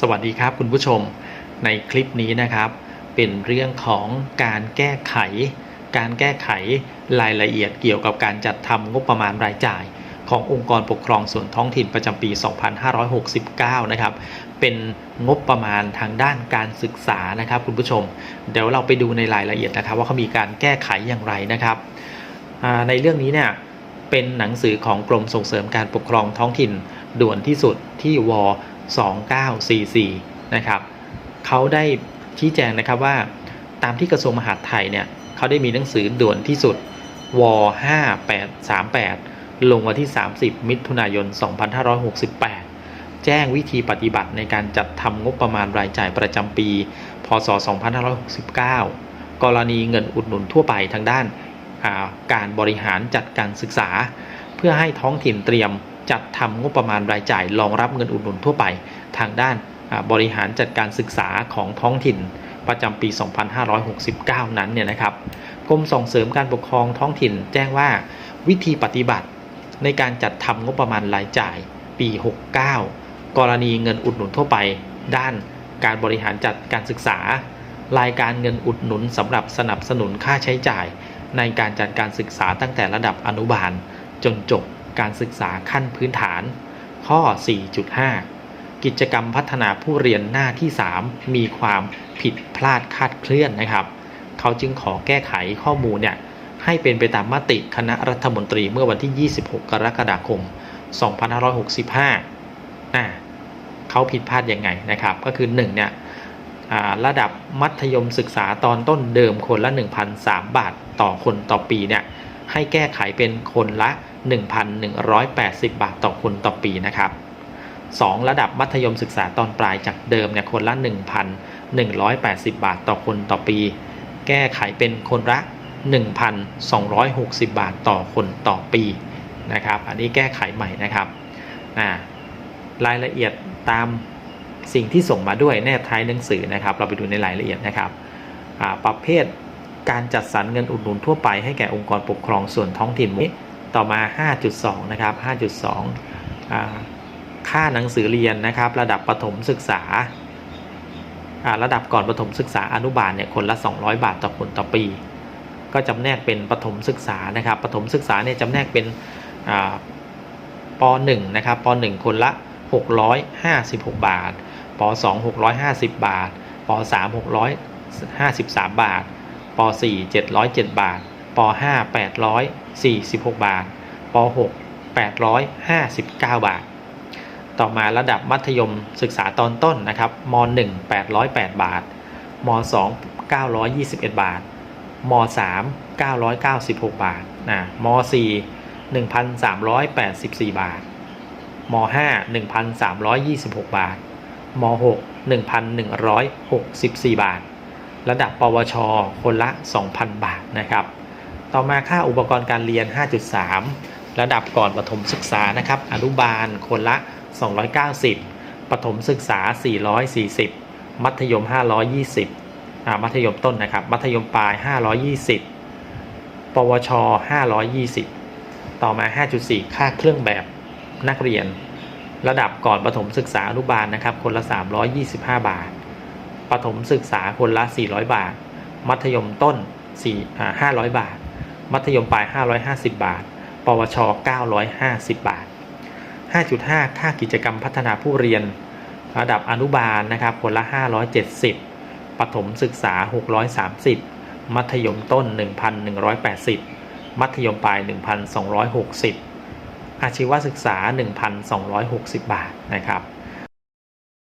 สวัสดีครับคุณผู้ชมในคลิปนี้นะครับ เป็นเรื่องของการแก้ไข การแก้ไขรายละเอียดเกี่ยวกับการจัดทำงบประมาณรายจ่าย ขององค์กรปกครองส่วนท้องถิ่นประจำปี 2569 นะครับ เป็นงบประมาณทางด้านการศึกษานะครับ คุณผู้ชม เดี๋ยวเราไปดูในรายละเอียดนะครับ ว่าเขามีการแก้ไขอย่างไรนะครับในเรื่องนี้เนี่ยเป็นหนังสือของกรมส่งเสริมการปกครองท้องถิ่นด่วนที่สุดที่ว 2944นะครับเขาได้ชี้แจงนะครับว่าตามที่กระทรวงมหาดไทยเนี่ยเขาได้มีหนังสือด่วนที่สุดว5838 ลงวันที่ 30 มิถุนายน 2568 แจ้งวิธีปฏิบัติในการจัดทำงบประมาณรายจ่ายประจำปี พศ 2569 กรณีเงินอุดหนุนทั่วไปทางด้านาการบริหารจัดการศึกษา เพื่อให้ท้องถิ่นเตรียม จัดทำงบประมาณรายจ่ายรองรับเงินอุดหนุนทั่วไป ทางด้านบริหารจัดการศึกษาของท้องถิ่นประจำปี 2569 นั้นเนี่ยนะครับกรมส่งเสริมการปกครองท้องถิ่นแจ้งว่าวิธีปฏิบัติในการจัดทำงบประมาณรายจ่ายปี 69 กรณีเงินอุดหนุนทั่วไป ด้านการบริหารจัดการศึกษา รายการเงินอุดหนุนสำหรับสนับสนุนค่าใช้จ่าย ในการจัดการศึกษาตั้งแต่ระดับอนุบาลจนจบ การศึกษาขั้นพื้นฐาน ข้อ 4.5 กิจกรรมพัฒนาผู้เรียนหน้าที่ 3 มีความผิดพลาดคาดเคลื่อนนะครับ เขาจึงขอแก้ไขข้อมูลเนี่ยให้เป็นไปตามมติคณะรัฐมนตรีเมื่อวันที่ 26 กรกฎาคม 2565อ่าเขาผิดพลาดยังไงนะครับ ก็คือ1เนี่ยระดับมัธยมศึกษาตอนต้นเดิมคนละ 1,003 บาทต่อคนต่อปีเนี่ย ให้แก้ไขเป็นคนละ 1,180 บาทต่อคนต่อปีนะครับ 2 ระดับมัธยมศึกษาตอนปลายจากเดิมเนี่ยคนละ 1,180 บาทต่อคนต่อปี แก้ไขเป็นคนละ 1,260 บาทต่อคนต่อปีนะครับ อันนี้แก้ไขใหม่นะครับรายละเอียดตามสิ่งที่ส่งมาด้วยแนบท้ายหนังสือนะครับ เราไปดูในรายละเอียดนะครับ ประเภท การจัดสรรเงินอุดหนุนทั่วไปให้แก่องค์กรปกครองส่วนท้องถิ่นต่อมา 5.2 นะครับ 5.2อ่าค่าหนังสือเรียนนะครับ ระดับประถมศึกษา ระดับก่อนประถมศึกษาอนุบาลเนี่ยคนละ 200 บาทต่อคนต่อปี ก็จำแนกเป็นประถมศึกษานะครับประถมศึกษาเนี่ยจำแนกเป็นอ่าป .1 นะครับป .1 คนละ 656 บาทป .2 650 บาทป .3 653 บาท ป .4 707 บาทป .5 846 บาทป .6 859 บาท ต่อมาระดับมัธยมศึกษาตอนต้นนะครับม .1 808 บาทม .2 921 บาทม .3 996 บาทนะม .4 1,384 บาทม .5 1,326 บาทม .6 1,164 บาท ระดับปวช คนละ 2,000 บาทนะครับ ต่อมาค่าอุปกรณ์การเรียน 5.3 ระดับก่อนประถมศึกษานะครับ อนุบาลคนละ 290ประถมศึกษา 440 มัธยม 520อ่ามัธยมต้นนะครับ มัธยมปลาย 520 ปวช 520 ต่อมา 5.4 ค่าเครื่องแบบนักเรียน ระดับก่อนประถมศึกษาอนุบาลนะครับ คนละ 325 บาท ประถมศึกษาคนละ 400 บาท มัธยมต้น4 500 บาท มัธยมปลาย 550 บาท ปวช 950 บาท 5.5 ค่ากิจกรรมพัฒนาผู้เรียน ระดับอนุบาลนะครับคนละ 570 ประถมศึกษา 630 มัธยมต้น 1,180 มัธยมปลาย 1,260 อาชีวศึกษา 1,260 บาทนะครับ